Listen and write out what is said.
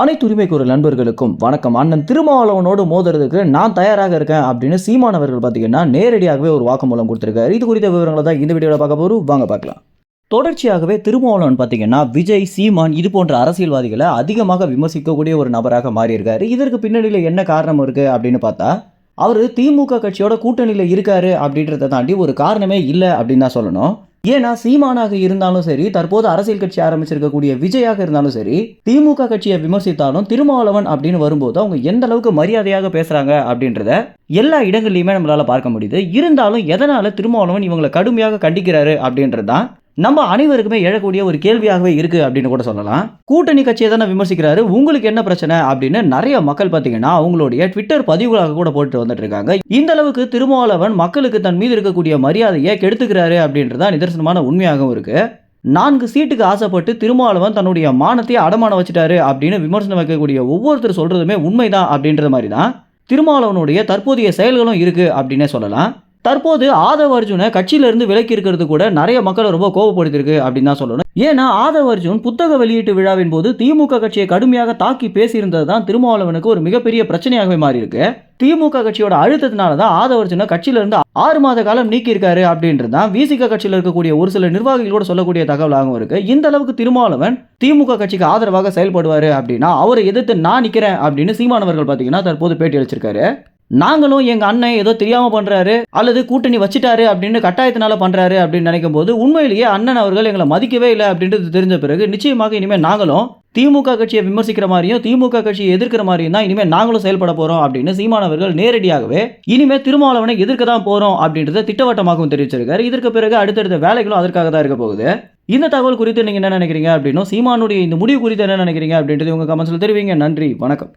அனைத்து உரிமை கூறு நண்பர்களுக்கும் வணக்கம். அண்ணன் திருமாவளவனோடு மோதுறதுக்கு நான் தயாராக இருக்கேன் அப்படின்னு சீமானவர்கள் பார்த்தீங்கன்னா நேரடியாகவே ஒரு வாக்குமூலம் கொடுத்துருக்காரு. இது குறித்த விவரங்களை தான் இந்த வீடியோவில் பார்க்க போகிறோம் வாங்க பார்க்கலாம். தொடர்ச்சியாகவே திருமாவளவன் பார்த்தீங்கன்னா விஜய் சீமான் இது போன்ற அரசியல்வாதிகளை அதிகமாக விமர்சிக்கக்கூடிய ஒரு நபராக மாறியிருக்காரு. இதற்கு பின்னணியில் என்ன காரணம் இருக்குது அப்படின்னு பார்த்தா அவர் திமுக கட்சியோட கூட்டணியில் இருக்காரு அப்படின்றத தாண்டி ஒரு காரணமே இல்லை அப்படின்னு தான் சொல்லணும். ஏன்னா சீமானாக இருந்தாலும் சரி தற்போது அரசியல் கட்சி ஆரம்பிச்சிருக்கக்கூடிய விஜயாக இருந்தாலும் சரி திமுக கட்சியை விமர்சித்தாலும் திருமாவளவன் அப்படின்னு வரும்போது அவங்க எந்த அளவுக்கு மரியாதையாக பேசுறாங்க அப்படின்றத எல்லா இடங்கள்லையுமே நம்மளால பார்க்க முடியுது. இருந்தாலும் எதனால திருமாவளவன் இவங்களை கடுமையாக கண்டிக்கிறாரு அப்படின்றதுதான் நம்ம அனைவருக்குமே எழக்கூடிய ஒரு கேள்வியாகவே இருக்கு அப்படின்னு கூட சொல்லலாம். கூட்டணி கட்சியை தானே விமர்சிக்கிறாரு. உங்களுக்கு என்ன பிரச்சனை அப்படின்னு நிறைய மக்கள் பார்த்தீங்கன்னா அவங்களுடைய ட்விட்டர் பதிவுகளாக கூட போட்டு வந்துட்டு இருக்காங்க. இந்த அளவுக்கு திருமாவளவன் மக்களுக்கு தன் மீது இருக்கக்கூடிய மரியாதையை கெடுத்துக்கிறாரு அப்படின்றதான் நிதர்சனமான உண்மையாகவும் இருக்கு. நான்கு சீட்டுக்கு ஆசைப்பட்டு திருமாவளவன் தன்னுடைய மானத்தையே அடமான வச்சுட்டாரு அப்படின்னு விமர்சனம் வைக்கக்கூடிய ஒவ்வொருத்தர் சொல்றதுமே உண்மைதான் அப்படின்ற மாதிரி தான் திருமாவளவனுடைய தற்போதைய செயல்களும் இருக்கு அப்படின்னே சொல்லலாம். தற்போது ஆதவ் அர்ஜுனை கட்சியிலிருந்து விலக்கி இருக்கிறது கூட நிறைய மக்களை ரொம்ப கோபப்படுத்திருக்கு அப்படின்னு தான் சொல்லணும். ஏன்னா ஆதவ் அர்ஜுன் புத்தக வெளியீட்டு விழாவின் போது திமுக கட்சியை கடுமையாக தாக்கி பேசியிருந்தது தான் திருமாவளவனுக்கு ஒரு மிகப்பெரிய பிரச்சனையாகவே மாறி இருக்கு திமுக கட்சியோட அழுத்தத்தினால தான் ஆதவ் அர்ஜுனை கட்சியிலிருந்து ஆறு மாத காலம் நீக்கியிருக்காரு அப்படின்றது தான் விசிக கட்சியில் இருக்கக்கூடிய ஒரு சில நிர்வாகிகள் கூட சொல்லக்கூடிய தகவலாகவும் இருக்கு. இந்த அளவுக்கு திருமாவளவன் திமுக கட்சிக்கு ஆதரவாக செயல்படுவார் அப்படின்னா அவரை எதிர்த்து நான் நிற்கிறேன் அப்படின்னு சீமானவர்கள் பார்த்தீங்கன்னா தற்போது பேட்டி அளிச்சிருக்காரு. நாங்களும் எங்கள் அண்ணன் ஏதோ தெரியாமல் பண்ணுறாரு அல்லது கூட்டணி வச்சுட்டாரு அப்படின்னு கட்டாயத்தினால பண்ணுறாரு அப்படின்னு நினைக்கும் போது உண்மையிலேயே அண்ணன் அவர்கள் எங்களை மதிக்கவே இல்லை அப்படின்றது தெரிஞ்ச பிறகு நிச்சயமாக இனிமேல் நாங்களும் திமுக கட்சியை விமர்சிக்கிற மாதிரியும் திமுக கட்சியை எதிர்க்கிற மாதிரியும் தான் இனிமேல் நாங்களும் செயல்பட போகிறோம் அப்படின்னு சீமானவர்கள் நேரடியாகவே இனிமேல் திருமாவளவனை எதிர்க்க தான் போகிறோம் அப்படின்றத திட்டவட்டமாகவும் தெரிவிச்சிருக்காரு. இதற்கு பிறகு அடுத்தடுத்த வேலைகளும் அதற்காக தான் இருக்க போகுது. இந்த தகவல் குறித்து நீங்கள் என்ன நினைக்கிறீங்க அப்படின்னும் சீமானுடைய இந்த முடிவு குறித்து என்ன நினைக்கிறீங்க அப்படின்றது உங்கள் கமெண்ட்ஸில் தெரிவிங்க. நன்றி வணக்கம்.